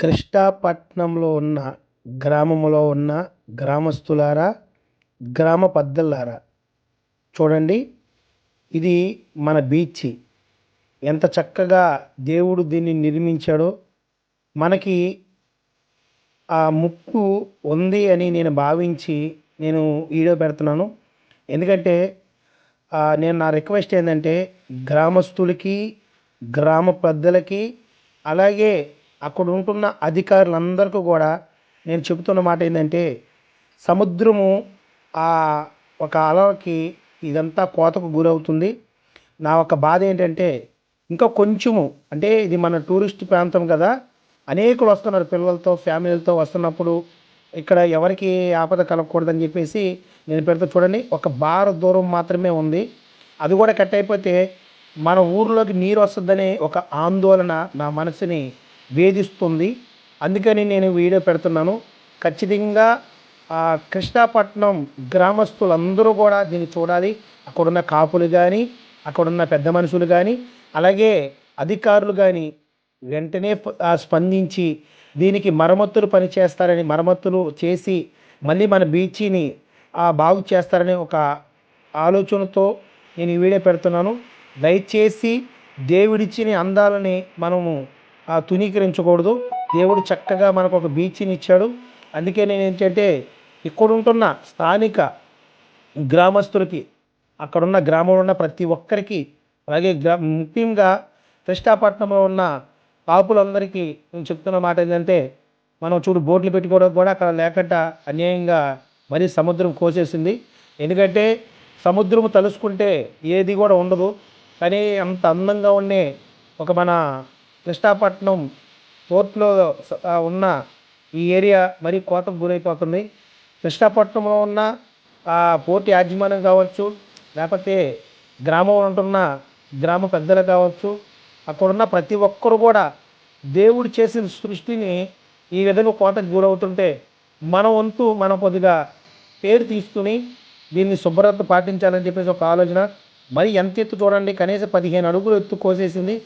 కృష్ణాపట్నంలో ఉన్న గ్రామంలో ఉన్న గ్రామస్తులారా గ్రామ పెద్దలారా చూడండి ఇది మన బీచ్. ఎంత చక్కగా దేవుడు దీన్ని నిర్మించాడో. మనకి ఆ ముప్పు ఉంది అని నేను భావించి నేను వీడియో పెడుతున్నాను. ఎందుకంటే నేను నా రిక్వెస్ట్ ఏంటంటే గ్రామస్తులకి గ్రామ పెద్దలకి అలాగే అక్కడ ఉంటున్న అధికారులందరికీ కూడా నేను చెబుతున్న మాట ఏంటంటే సముద్రము ఆ ఒక అలకి ఇదంతా కోతకు గురవుతుంది. నా ఒక బాధ ఏంటంటే ఇంకా కొంచెము అంటే ఇది మన టూరిస్ట్ ప్రాంతం కదా అనేకులు వస్తున్నారు పిల్లలతో ఫ్యామిలీలతో వస్తున్నప్పుడు ఇక్కడ ఎవరికి ఆపద కలగకూడదని చెప్పేసి నేను పెడితే చూడండి ఒక బార దూరం మాత్రమే ఉంది. అది కూడా కట్ అయిపోతే మన ఊర్లోకి నీరు వస్తుందనే ఒక ఆందోళన నా మనసుని వేధిస్తుంది. అందుకని నేను వీడియో పెడుతున్నాను. ఖచ్చితంగా కృష్ణాపట్నం గ్రామస్తులందరూ కూడా దీన్ని చూడాలి. అక్కడున్న కాపులు కానీ అక్కడున్న పెద్ద మనుషులు కానీ అలాగే అధికారులు కానీ వెంటనే స్పందించి దీనికి మరమ్మతులు పని చేస్తారని మరమ్మతులు చేసి మళ్ళీ మన బీచ్ని బాగు చేస్తారని ఒక ఆలోచనతో నేను ఈ వీడియో పెడుతున్నాను. దయచేసి దేవుడిచ్చిన అందాలని మనము తునీకరించకూడదు దేవుడు చక్కగా మనకు ఒక బీచ్ని ఇచ్చాడు అందుకే నేను ఏంటంటే ఇక్కడ ఉంటున్న స్థానిక గ్రామస్తులకి అక్కడున్న గ్రామంలో ఉన్న ప్రతి ఒక్కరికి అలాగే గ్రా ముఖ్యంగా కృష్ణాపట్నంలో ఉన్న కాపులందరికీ నేను చెప్తున్న మాట ఏంటంటే మనం చూడు బోట్లు పెట్టుకోవడం కూడా అక్కడ లేకుండా అన్యాయంగా మరీ సముద్రం కోసేసింది. ఎందుకంటే సముద్రం తలుసుకుంటే ఏది కూడా ఉండదు. కానీ అంత అందంగా ఉండే ఒక మన కృష్ణాపట్నం పోర్ట్లో ఉన్న ఈ ఏరియా మరీ కోతకు గురైపోతుంది. కృష్ణాపట్నంలో ఉన్న ఆ యాజమాన్యం కావచ్చు లేకపోతే గ్రామం ఉంటున్న గ్రామ పెద్దలు కావచ్చు అక్కడున్న ప్రతి ఒక్కరు కూడా దేవుడు చేసిన సృష్టిని ఈ విధంగా కోతకు గురవుతుంటే మన వంతు మనం కొద్దిగా పేరు తీసుకుని దీన్ని శుభ్రత పాటించాలని చెప్పేసి ఒక ఆలోచన. మరి ఎంత ఎత్తు చూడండి కనీసం పదిహేను అడుగులు ఎత్తు కోసేసింది.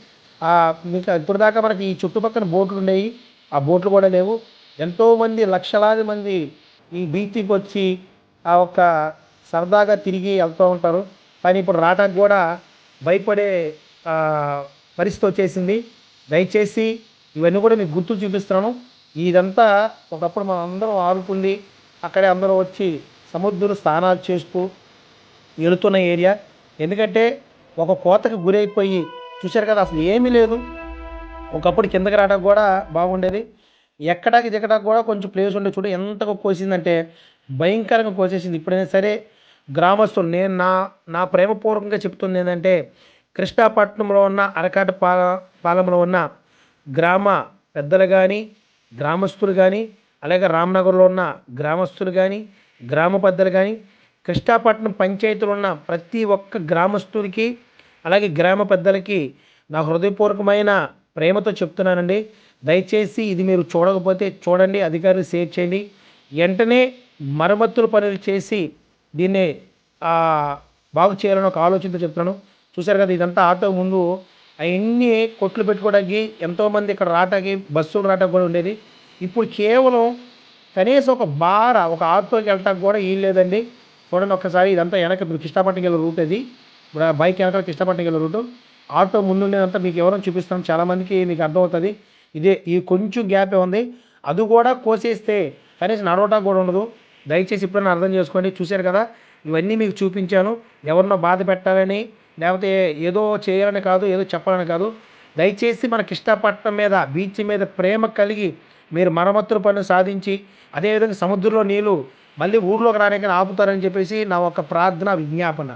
మీకు ఇప్పుడు దాకా మనకి ఈ చుట్టుపక్కల బోట్లు ఉన్నాయి. ఆ బోట్లు కూడా లేవు. ఎంతోమంది లక్షలాది మంది ఈ బీచ్కి వచ్చి ఆ ఒక్క సరదాగా తిరిగి వెళ్తూ ఉంటారు. కానీ ఇప్పుడు రావడానికి కూడా భయపడే పరిస్థితి వచ్చేసింది. దయచేసి ఇవన్నీ కూడా మీకు గుర్తు చూపిస్తున్నాను. ఇదంతా ఒకప్పుడు మనం అందరం ఆడుకుంది అక్కడే అందరూ వచ్చి సముద్ర స్నానాలు చేస్తూ వెళుతున్న ఏరియా. ఎందుకంటే ఒక కోతకు గురైపోయి చూశారు కదా అసలు ఏమీ లేదు. ఒకప్పుడు కిందకి రావడానికి కూడా బాగుండేది. ఎక్కడానికి దిగడానికి కూడా కొంచెం ప్లేస్ ఉండే చూడు ఎంతగా కోసిందంటే భయంకరంగా కోసేసింది. ఇప్పుడైనా సరే గ్రామస్తులు నేను నా నా ప్రేమపూర్వకంగా చెప్తుంది ఏంటంటే కృష్ణాపట్నంలో ఉన్న అరకాట పాల పాలెంలో ఉన్న గ్రామ పెద్దలు కానీ గ్రామస్తులు కానీ అలాగే రామ్నగర్లో ఉన్న గ్రామస్తులు కానీ గ్రామ పెద్దలు కానీ కృష్ణాపట్నం పంచాయతీలో ఉన్న ప్రతి ఒక్క గ్రామస్తులకి అలాగే గ్రామ పెద్దలకి నా హృదయపూర్వకమైన ప్రేమతో చెప్తున్నానండి. దయచేసి ఇది మీరు చూడకపోతే చూడండి అధికారులు షేర్ చేయండి. వెంటనే మరమ్మతుల పనులు చేసి దీన్ని బాగు చేయాలని ఒక ఆలోచనతో చెప్తున్నాను. చూశారు కదా ఇదంతా ఆటో ముందు అవన్నీ కొట్లు పెట్టుకోవడానికి ఎంతోమంది ఇక్కడ రావడానికి బస్సులు రావడానికి కూడా ఉండేది. ఇప్పుడు కేవలం కనీసం ఒక బార ఒక ఆటోకి వెళ్ళటానికి కూడా ఏం లేదండి. చూడండి ఒక్కసారి ఇదంతా వెనక మీరు కృష్ణాపట్నంకి వెళ్ళే రూట్ అది. ఇప్పుడు ఆ బైక్ వెనకాలకి కృష్ణాపట్నంకి రూటు. ఆటో ముందుండేదంతా మీకు ఎవరైనా చూపిస్తాం చాలామందికి మీకు అర్థమవుతుంది. ఇదే ఈ కొంచెం గ్యాపే ఉంది. అది కూడా కోసేస్తే కనీసం నడవటానికి కూడా ఉండదు. దయచేసి ఇప్పుడైనా అర్థం చేసుకోండి. చూశారు కదా? ఇవన్నీ మీకు చూపించాను. ఎవరినో బాధ పెట్టాలని లేకపోతే ఏదో చేయాలని కాదు ఏదో చెప్పాలని కాదు. దయచేసి మనకి ఇష్టపడటం మీద బీచ్ మీద ప్రేమ కలిగి మీరు మరమ్మతుల పనులు సాధించి అదేవిధంగా సముద్రంలో నీళ్ళు మళ్ళీ ఊర్లోకి రానికి ఆపుతారని చెప్పేసి నా ఒక ప్రార్థన విజ్ఞాపన.